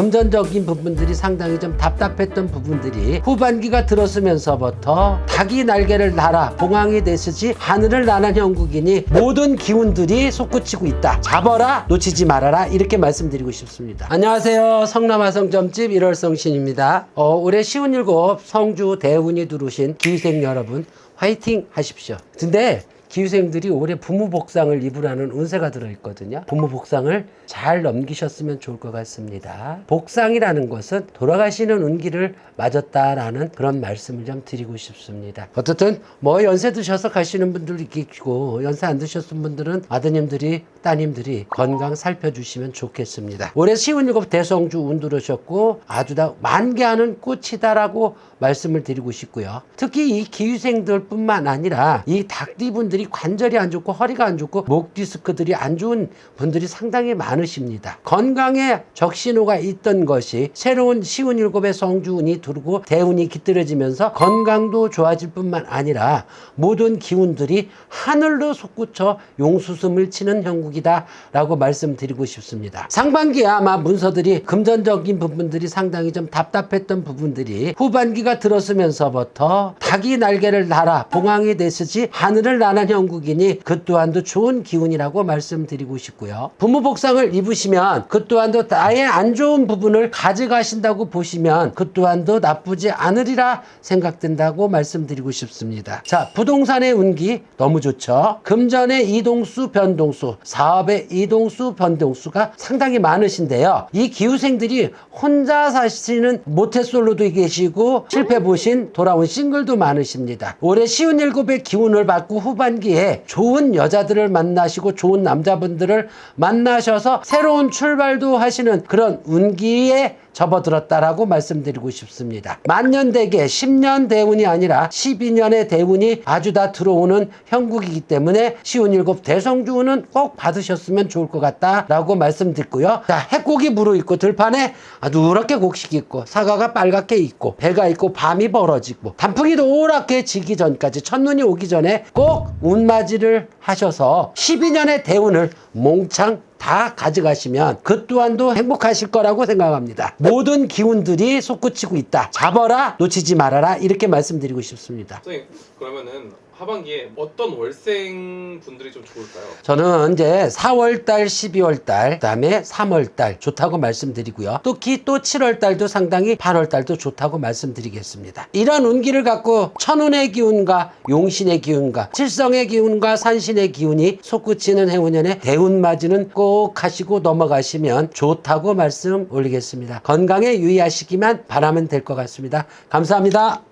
금전적인 부분들이 상당히 좀 답답했던 부분들이 후반기가 들었으면서부터 닭이 날개를 달아 봉황이 되시지 하늘을 나는 형국이니 모든 기운들이 솟구치고 있다. 잡아라 놓치지 말아라 이렇게 말씀드리고 싶습니다. 안녕하세요 성남화성점집 1월성 신입니다. 어, 올해 시운 일곱 성주 대운이 들어오신 기생 여러분 화이팅 하십시오. 근데 기후생들이 올해 부모 복상을 입으라는 운세가 들어있거든요. 부모 복상을 잘 넘기셨으면 좋을 것 같습니다. 복상이라는 것은 돌아가시는 운기를 맞았다라는 그런 말씀을 좀 드리고 싶습니다. 어쨌든 뭐 연세 드셔서 가시는 분들도 있고 연세 안 드셨은 분들은 아드님들이 따님들이 건강 살펴주시면 좋겠습니다. 올해 시운 일곱 대성주 운 들으셨고 아주 다 만개하는 꽃이다라고 말씀을 드리고 싶고요. 특히 이 기후생들 뿐만 아니라 이 닭띠분들이 관절이 안 좋고 허리가 안 좋고 목 디스크들이 안 좋은 분들이 상당히 많으십니다. 건강에 적신호가 있던 것이 새로운 시운 일곱의 성주운이 들고 대운이 깃들어지면서 건강도 좋아질 뿐만 아니라 모든 기운들이 하늘로 솟구쳐 용수숨을 치는 형국이다라고 말씀드리고 싶습니다. 상반기에 아마 문서들이 금전적인 부분들이 상당히 좀 답답했던 부분들이 후반기가 들었으면서부터 닭이 날개를 달아 봉황이 되시지 하늘을 나는 형국이니 그 또한도 좋은 기운이라고 말씀드리고 싶고요. 부모 복상을 입으시면 그 또한도 나의 안 좋은 부분을 가져가신다고 보시면 그 또한도 나쁘지 않으리라 생각된다고 말씀드리고 싶습니다. 자, 부동산의 운기 너무 좋죠. 금전의 이동수, 변동수, 사업의 이동수, 변동수가 상당히 많으신데요. 이 기후생들이 혼자 사시는 모태솔로도 계시고 실패 보신 돌아온 싱글도 많으십니다. 올해 시운 일곱의 기운을 받고 후반 기에 좋은 여자들을 만나시고 좋은 남자분들을 만나셔서 새로운 출발도 하시는 그런 운기에 접어들었다라고 말씀드리고 싶습니다. 만년대계 10년 대운이 아니라 12년의 대운이 아주 다 들어오는 형국이기 때문에 시운 일곱 대성주운은 꼭 받으셨으면 좋을 것 같다라고 말씀드리고요. 자, 해곡이 무르있고 들판에 아, 누렇게 곡식이 있고 사과가 빨갛게 있고 배가 있고 밤이 벌어지고 단풍이 노랗게 지기 전까지 첫눈이 오기 전에 꼭 운맞이를 하셔서 12년의 대운을 몽창 다 가져가시면 그 또한도 행복하실 거라고 생각합니다. 모든 기운들이 솟구치고 있다. 잡아라, 놓치지 말아라. 이렇게 말씀드리고 싶습니다. 선생님 그러면은 하반기에 어떤 월생 분들이 좀 좋을까요? 저는 이제 4월달, 12월달, 그다음에 3월달 좋다고 말씀드리고요. 특히 또 7월달도 상당히 8월달도 좋다고 말씀드리겠습니다. 이런 운기를 갖고 천운의 기운과 용신의 기운과 칠성의 기운과 산신의 기운이 솟구치는 해운년에 대운 맞이는 꼭 하시고 넘어가시면 좋다고 말씀 올리겠습니다. 건강에 유의하시기만 바라면 될 것 같습니다. 감사합니다.